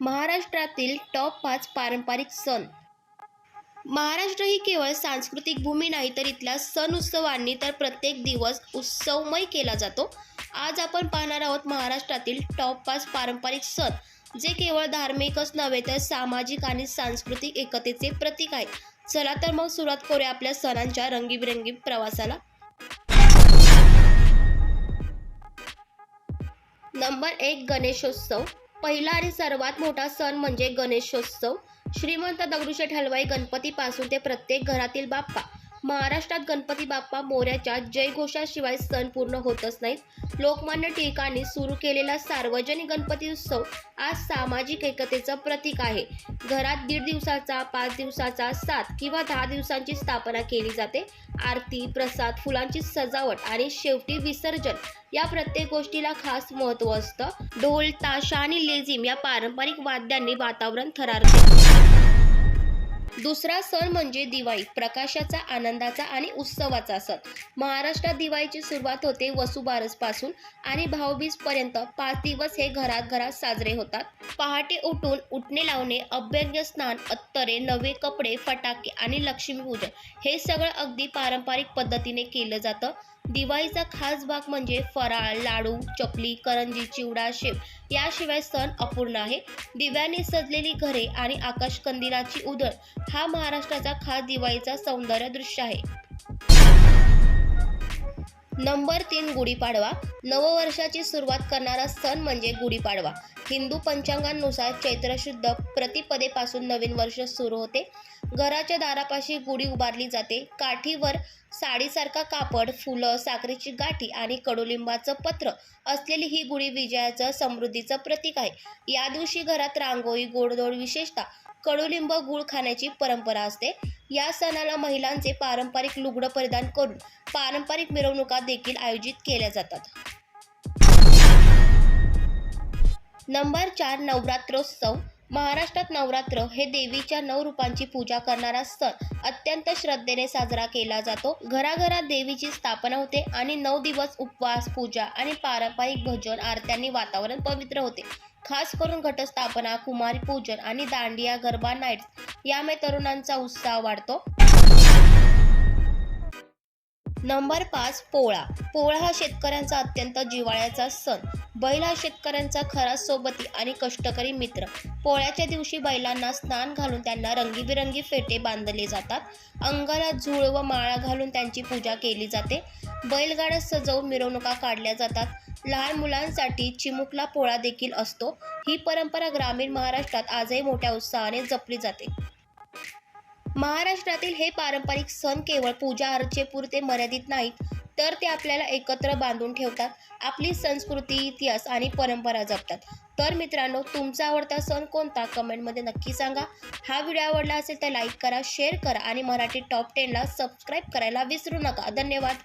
महाराष्ट्रातील टॉप पाच पारंपरिक सण. महाराष्ट्र ही केवळ सांस्कृतिक भूमी नाही तर इथल्या सण उत्सवांनी तर प्रत्येक दिवस उत्सवमय केला जातो. आज आपण पाहणार आहोत महाराष्ट्रातील टॉप पाच पारंपरिक सण जे केवळ धार्मिकच नव्हे तर सामाजिक आणि सांस्कृतिक एकतेचे प्रतीक आहे. चला तर मग सुरुवात करूया आपल्या सणांच्या रंगीबिरंगी प्रवासाला. नंबर एक गणेशोत्सव. पहिला आणि सर्वात मोठा सण म्हणजे गणेशोत्सव. श्रीमंत दगडूशेठ हलवाई गणपतीपासून ते प्रत्येक घरातील बाप्पा. महाराष्ट्रात गणपती बाप्पा मोऱ्याच्या जयघोषाशिवाय सण पूर्ण होतच नाहीत. लोकमान्य टिळकांनी सुरू केलेला सार्वजनिक गणपती उत्सव आज सामाजिक एकतेचं प्रतीक आहे. घरात दीड दिवसाचा पाच दिवसाचा सात किंवा दहा दिवसांची स्थापना केली जाते. आरती प्रसाद फुलांची सजावट आणि शेवटी विसर्जन या प्रत्येक गोष्टीला खास महत्त्व असतं. ढोल ताशा आणि लेझिम या पारंपरिक वाद्यांनी वातावरण थरारते. दुसरा सण म्हणजे दिवाळी. प्रकाशाचा आनंदाचा आणि उत्सवाचा सण. महाराष्ट्रात दिवाळीची सुरुवात होते वसुबारसपासून आणि भाऊबीज पर्यंत पाच दिवस हे घरात घरात साजरे होतात. पहाटे उठून उठणे लावणे अभ्यंग स्नान अत्तरे नवे कपडे फटाके आणि लक्ष्मीपूजन हे सगळं अगदी पारंपरिक पद्धतीने केलं जातं. दिवाळीचा खास भाग म्हणजे फराळ लाडू चकली करंजी चिवडा शेव याशिवाय सण अपूर्ण आहे. दिव्याने सजलेली घरे आणि आकाशकंदिलाची उधळ हा महाराष्ट्राचा खास दिवाळीचा सौंदर्य दृश्य आहे. नंबर तीन गुढीपाडवा. नववर्षाची सुरुवात करणारा सण म्हणजे गुढीपाडवा. हिंदू पंचांगानुसार चैत्र शुद्ध प्रतिपदेपासून नवीन वर्ष सुरू होते. घराच्या दारापाशी गुढी उभारली जाते. काठीवर साडीसारखा कापड फुलं साखरेची गाठी आणि कडुलिंबाचं पत्र असलेली ही गुढी विजयाचं समृद्धीचं प्रतीक आहे. या दिवशी घरात रांगोळी गोडधोड विशेषतः कडुलिंब गुळ खाण्याची परंपरा असते. या सणाला महिलांचे पारंपरिक लुगडं परिधान करून पारंपरिक मिरवणुका देखील आयोजित केल्या जातात. नंबर चार नवरात्रोत्सव. महाराष्ट्रात नवरात्र हे देवीच्या नऊ रूपांची पूजा करणारा सण अत्यंत श्रद्धेने साजरा केला जातो. घराघरात देवीची स्थापना होते आणि नऊ दिवस उपवास पूजा आणि पारंपरिक भजन आरत्यांनी वातावरण पवित्र होते. खास करून घटस्थापना कुमारी पूजन आणि दांडिया गरबा नाईट्स यामुळे तरुणांचा उत्साह वाढतो. नंबर पाच पोळा. पोळा हा शेतकऱ्यांचा अत्यंत जिव्हाळ्याचा सण. बैल हा शेतकऱ्यांचा खरा सोबती आणि कष्टकरी मित्र. पोळ्याच्या दिवशी बैलांना स्नान घालून त्यांना रंगीबिरंगी फेटे बांधले जातात. अंगाला झूळ व माळा घालून त्यांची पूजा केली जाते. बैलगाड्या सजवून मिरवणुका काढल्या जातात. लहान मुलांसाठी चिमुकला पोळा देखील असतो. ही परंपरा ग्रामीण महाराष्ट्रात आजही मोठ्या उत्साहाने जपली जाते. महाराष्ट्रातील हे पारंपरिक सण केवळ पूजा अर्चेपुरते मर्यादित नाहीत तर ते आपल्याला एकत्र बांधून ठेवतात. आपली संस्कृती इतिहास आणि परंपरा जपतात. तर मित्रांनो तुमचा आवडता सण कोणता? कमेंटमध्ये नक्की सांगा. हा व्हिडिओ आवडला असेल तर लाईक करा शेअर करा आणि मराठी टॉप टेनला सबस्क्राईब करायला विसरू नका. धन्यवाद.